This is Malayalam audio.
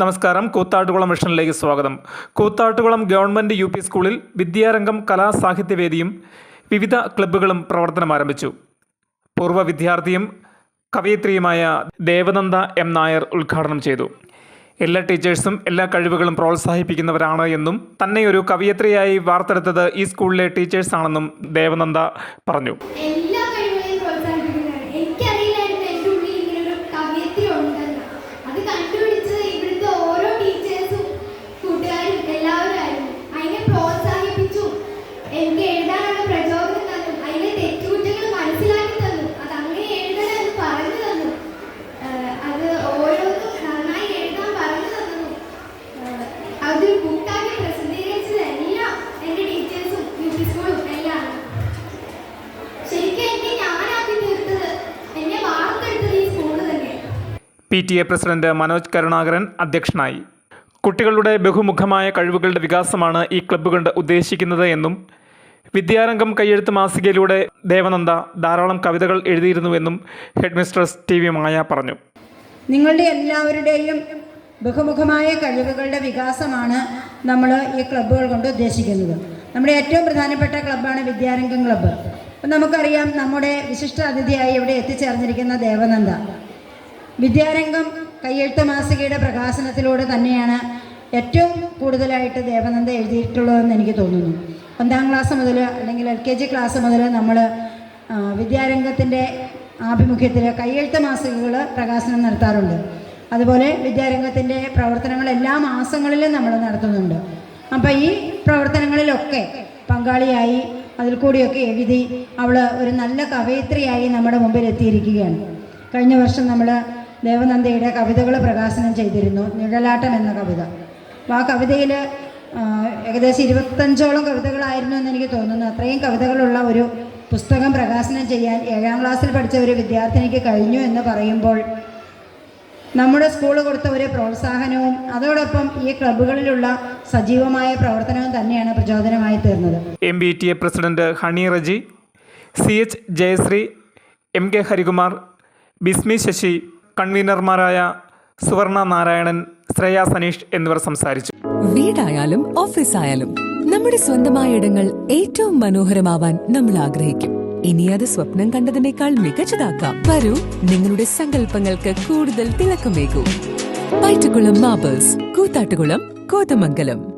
നമസ്കാരം. കൂത്താട്ടുകുളം മിഷനിലേക്ക് സ്വാഗതം. കൂത്താട്ടുകുളം ഗവൺമെന്റ് യു പി സ്കൂളിൽ വിദ്യാരംഗം കലാസാഹിത്യവേദിയും വിവിധ ക്ലബ്ബുകളും പ്രവർത്തനം ആരംഭിച്ചു. പൂർവ വിദ്യാർത്ഥിയും കവയിത്രിയുമായ ദേവനന്ദ എം നായർ ഉദ്ഘാടനം ചെയ്തു. എല്ലാ ടീച്ചേഴ്സും എല്ലാ കഴിവുകളും പ്രോത്സാഹിപ്പിക്കുന്നവരാണ് എന്നും തന്നെ ഒരു കവയിത്രിയായി വാർത്തെടുത്തത് ഈ സ്കൂളിലെ ടീച്ചേഴ്സാണെന്നും ദേവനന്ദ പറഞ്ഞു. P T A president Manoj Karunakaran അധ്യക്ഷനായി. കുട്ടികളുടെ ബഹുമുഖമായ കഴിവുകളുടെ വികാസമാണ് ഈ ക്ലബ്ബ് കൊണ്ട് ഉദ്ദേശിക്കുന്നത് എന്നും വിദ്യാരംഗം കയ്യെഴുത്ത് മാസികയിലൂടെ ദേവനന്ദ ധാരാളം കവിതകൾ എഴുതിയിരുന്നുവെന്നും headmistress T V Maya പറഞ്ഞു. നിങ്ങളുടെ എല്ലാവരുടെയും ബഹുമുഖമായ കഴിവുകളുടെ വികാസമാണ് നമ്മൾ ഈ ക്ലബ്ബുകൾ കൊണ്ട് ഉദ്ദേശിക്കുന്നത്. നമ്മുടെ ഏറ്റവും പ്രധാനപ്പെട്ട ക്ലബ്ബാണ് വിദ്യാരംഗം ക്ലബ്ബ്. അപ്പം നമുക്കറിയാം നമ്മുടെ വിശിഷ്ട അതിഥിയായി ഇവിടെ എത്തിച്ചേർന്നിരിക്കുന്ന ദേവനന്ദ. വിദ്യാരംഗം കയ്യെഴുത്ത് മാസികയുടെ പ്രകാശനത്തിലൂടെ തന്നെയാണ് ഏറ്റവും കൂടുതലായിട്ട് ദേവനന്ദ എഴുതിയിട്ടുള്ളതെന്ന് എനിക്ക് തോന്നുന്നു. ഒന്നാം ക്ലാസ് മുതൽ അല്ലെങ്കിൽ എൽ കെ ജി ക്ലാസ് മുതൽ നമ്മൾ വിദ്യാരംഗത്തിന്റെ ആഭിമുഖ്യത്തിൽ കയ്യെഴുത്ത് മാസികകൾ പ്രകാശനം നടത്താറുണ്ട്. അതുപോലെ വിദ്യാരംഗത്തിന്റെ പ്രവർത്തനങ്ങൾ എല്ലാ മാസങ്ങളിലും നമ്മൾ നടത്തുന്നുണ്ട്. അപ്പോൾ ഈ പ്രവർത്തനങ്ങളിലൊക്കെ പങ്കാളിയായി അതിൽ കൂടിയൊക്കെ എഴുതി അവൾ ഒരു നല്ല കവയിത്രിയായി നമ്മുടെ മുമ്പിൽ എത്തിയിരിക്കുകയാണ്. കഴിഞ്ഞ വർഷം നമ്മൾ ദേവനന്ദയുടെ കവിതകൾ പ്രകാശനം ചെയ്തിരുന്നു. നിഴലാട്ടം എന്ന കവിത. അപ്പോൾ ആ കവിതയിൽ ഏകദേശം ഇരുപത്തഞ്ചോളം കവിതകളായിരുന്നു എന്ന് എനിക്ക് തോന്നുന്നു. അത്രയും കവിതകളുള്ള ഒരു പുസ്തകം പ്രകാശനം ചെയ്യാൻ ഏഴാം ക്ലാസ്സിൽ പഠിച്ച ഒരു വിദ്യാർത്ഥിനിക്ക് കഴിഞ്ഞു എന്ന് പറയുമ്പോൾ നമ്മുടെ സ്കൂൾ കൊടുത്ത ഒരു പ്രോത്സാഹനവും അതോടൊപ്പം ഈ ക്ലബ്ബുകളിലുള്ള സജീവമായ പ്രവർത്തനവും തന്നെയാണ് പ്രചോദനമായി തീർന്നത്. M B T A president Honey Reji C H Jayashree M K Harikumar Bismi Sasi കൺവീനർമാരായ Suvarna Narayanan Shreya Saneesh എന്നിവർ സംസാരിച്ചു. വീടായാലും ഓഫീസായാലും നമ്മുടെ സ്വന്തമായ ഇടങ്ങൾ ഏറ്റവും മനോഹരമാവാൻ നമ്മൾ ആഗ്രഹിക്കും. ഇനി അത് സ്വപ്നം കണ്ടതിനേക്കാൾ മികച്ചതാക്കാം വരൂ നിങ്ങളുടെ സങ്കല്പങ്ങൾക്ക് കൂടുതൽ തിളക്കമേകൂ. പൈറ്റുകുളം മാബേഴ്സ് കൂത്താട്ടുകുളം കോതമംഗലം.